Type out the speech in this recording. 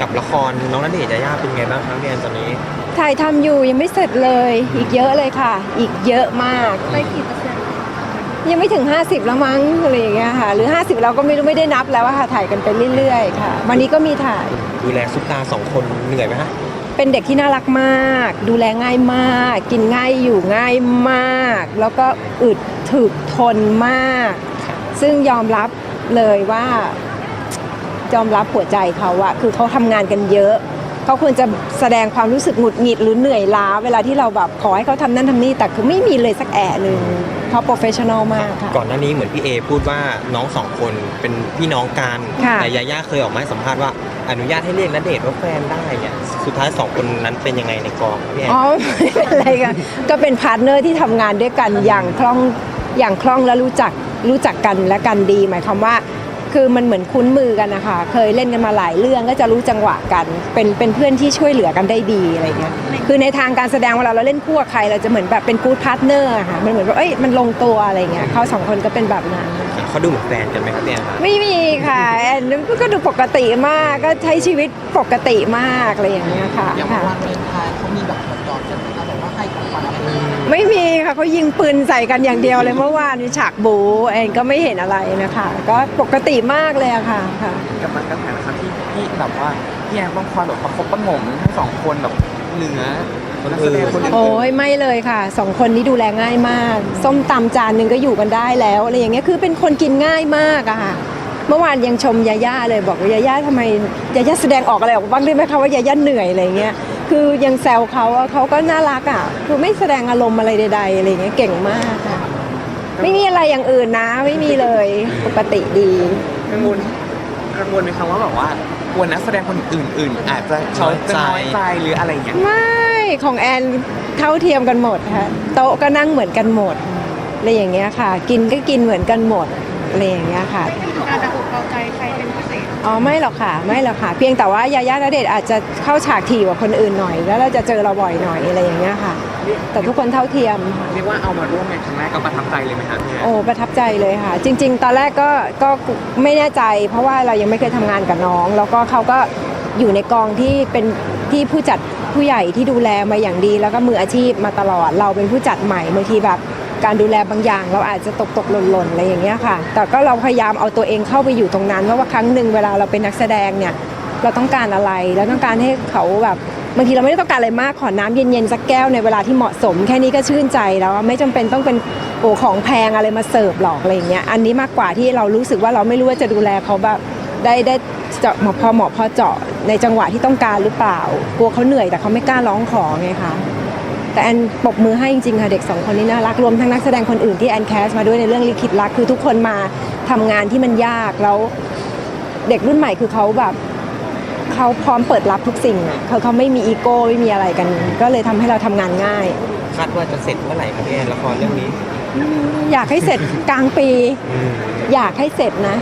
กับละครน้องณเดชน์ยายาเป็นไงบ้างครับพี่แอนตอนนี้ ถ่ายทำอยู่ยังไม่เสร็จเลย อีกเยอะเลยค่ะ อีกเยอะมาก ไปกี่เปอร์เซ็นต์ยังไม่ถึง 50 แล้วมั้งอะไรอย่างเงี้ยค่ะ หรือ 50 เราก็ไม่รู้ไม่ได้นับแล้วอะค่ะถ่ายกันไปเรื่อยๆค่ะ วันนี้ก็มีถ่าย ดูแลซุปตาสองคนเหนื่อยไหมฮะเป็นเด็กที่น่ารักมาก ดูแลง่ายมาก กินง่ายอยู่ง่ายมาก แล้วก็อึดถึกทนมาก ซึ่งยอมรับเลยว่า ยอมรับหัวใจเขาอะคือเขาทำงานกันเยอะเขาควรจะแสดงความรู้สึกหงุดหงิดหรือเหนื่อยล้า เวลาที่เราแบบขอให้เขาทำนั่นทำนี่แต่คือไม่มีเลยสักแอะหนึ่งเขาโปรเฟชชั่นอลมากค่ะก่อนหน้านี้เหมือนพี่เอพูดว่าน้องสองคนเป็นพี่น้องกันค่ะแต่ยาย่าเคยออกมาให้สัมภาษณ์ว่าอนุญาตให้เรียกณเดชน์ว่าแฟนได้เนี่ยสุดท้ายสองคนนั้นเป็นยังไงในกองครับพี่แอนอ๋อไม่เป็นไรค่ะก็เป็นพาร์ทเนอร์ที่ทำงานด้วยกันอย่างคล่องอย่างคล่องและรู้จักรู้จักกันและกันดี หมายความว่า คือมันเหมือนคุ้นมือกันนะคะเคยเล่นกันมาหลายเรื่องก็จะรู้จังหวะกัน เป็นเป็นเพื่อนที่ช่วยเหลือกันได้ดีอะไรเงี้ยคือในทางการแสดงเวลาเราเล่นคู่กับใครเราจะเหมือนแบบเป็นกู๊ดพาร์ทเนอร์ค่ะมันเหมือนว่าเอ้ยมันลงตัวอะไรเงี้ยเขาสองคนก็เป็นแบบนั้น เขาดูเหมือนแฟนกันไหมครับพี่แอนครับไม่มีค่ะแอนก็ดูปกติมากก็ใช้ชีวิตปกติมากอะไรอย่างเงี้ยค่ะอย่างค่ะ วันวาเลนไทน์เขามีแบบหยอดๆกันไหมคะแบบว่าให้ของขวัญอะไรอย่างเงี้ยไม่มีค่ะเขายิงปืนใส่กันอย่างเดียวเลยเมื่อวานมีฉากบูแอนก็ไม่เห็นอะไรนะคะ ก็ปกติมากเลยอะค่ะค่ะ กับมันกระแสนะครับที่ที่แบบว่าพี่แอนต้องคอยแบบประคบประหงมทั้งสองคนแบบเหนือนักแสดง คนอื่นโอ้ยไม่เลยค่ะสองคนนี้ดูแลง่ายมาก ส้มตำจานหนึ่งก็อยู่กันได้แล้วอะไรอย่างเงี้ยคือเป็นคนกินง่ายมากอะค่ะ เมื่อวานยังชมยาย่าเลยบอกว่ายาย่าทำไมยาย่าแสดงออกอะไรออกบ้างได้ไหมคะว่ายาย่าเหนื่อยอะไรเงี้ยคือยังแซวเขาอะเขาก็น่ารักอะคือไม่แสดงอารมณ์อะไรใดๆอะไรเงี้ยเก่งมากค่ะไม่มีอะไรอย่างอื่นนะ ไม่มีเลยปกติดีกังวลกังวลไหมครับว่าแบบว่ากลัวนักแสดงคนอื่นๆ อาจจะเขาจะน้อยใจหรืออะไรอย่างเงี้ยไม่ ของแอนเท่าเทียมกันหมดค่ะโต๊ะก็นั่งเหมือนกันหมดอะไรอย่างเงี้ยค่ะ กินก็กินเหมือนกันหมดอะไรอย่างเงี้ยค่ะ การจะอกเอาใจใครเป็นพิเศษอ๋อไม่หรอกค่ะ ไม่หรอกค่ะ เพียงแต่ว่ายาย่าณเดชน์อาจจะเข้าฉากถี่กว่าคนอื่นหน่อย แล้วเราจะเจอเราบ่อยหน่อยอะไรอย่างเงี้ยค่ะ แต่ทุกคนเท่าเทียมค่ะ เรียกว่าเอามาร่วมในครั้งแรกก็ประทับใจเลยไหมครับพี่แอนโอ้ประทับใจเลยค่ะ จริง ๆ ตอนแรกก็ก็ไม่แน่ใจ เพราะว่าเรายังไม่เคยทำงานกับน้อง แล้วก็เขาก็อยู่ในกองที่เป็นที่ผู้จัด ผู้ใหญ่ที่ดูแลมาอย่างดี แล้วก็มืออาชีพมาตลอด เราเป็นผู้จัดใหม่บางทีแบบการดูแลบางอย่าง เราอาจจะตกตกหล่นหล่นอะไรอย่างเงี้ยค่ะ แต่ก็เราพยายามเอาตัวเองเข้าไปอยู่ตรงนั้นเพราะว่าครั้งหนึ่งเวลาเราเป็นนักแสดงเนี่ยเราต้องการอะไรเราต้องการให้เขาแบบบางทีเราไม่ได้ต้องการอะไรมากขอน้ำเย็นๆสักแก้วในเวลาที่เหมาะสม แค่นี้ก็ชื่นใจแล้วไม่จำเป็นต้องเป็นโอของแพงอะไรมาเสิร์ฟหรอกอะไรอย่างเงี้ยอันนี้มากกว่าที่เรารู้สึกว่าเราไม่รู้ว่าจะดูแลเขาแบบได้ได้ เจาะเหมาะพอเหมาะพอเจาะในจังหวะที่ต้องการหรือเปล่า กลัวเขาเหนื่อยแต่เขาไม่กล้าร้องขอไงคะแต่แอนปรบมือให้จริงๆค่ะเด็กสองคนนี้น่ารักรวมทั้งนักแสดงคนอื่นที่แอนแคสมาด้วยในเรื่องลิขิตรักคือทุกคนมาทำงานที่มันยากแล้วเด็กรุ่นใหม่คือเขาแบบเขาพร้อมเปิดรับทุกสิ่งอะเขาเขาไม่มีอีโก้ไม่มีอะไรกัน ก็เลยทำให้เราทำงานง่าย คาดว่าจะเสร็จเมื่อไหร่ครับพี่แอนละครเรื่องนี้ อยากให้เสร็จกลางปีอืมอยากให้เสร็จนะ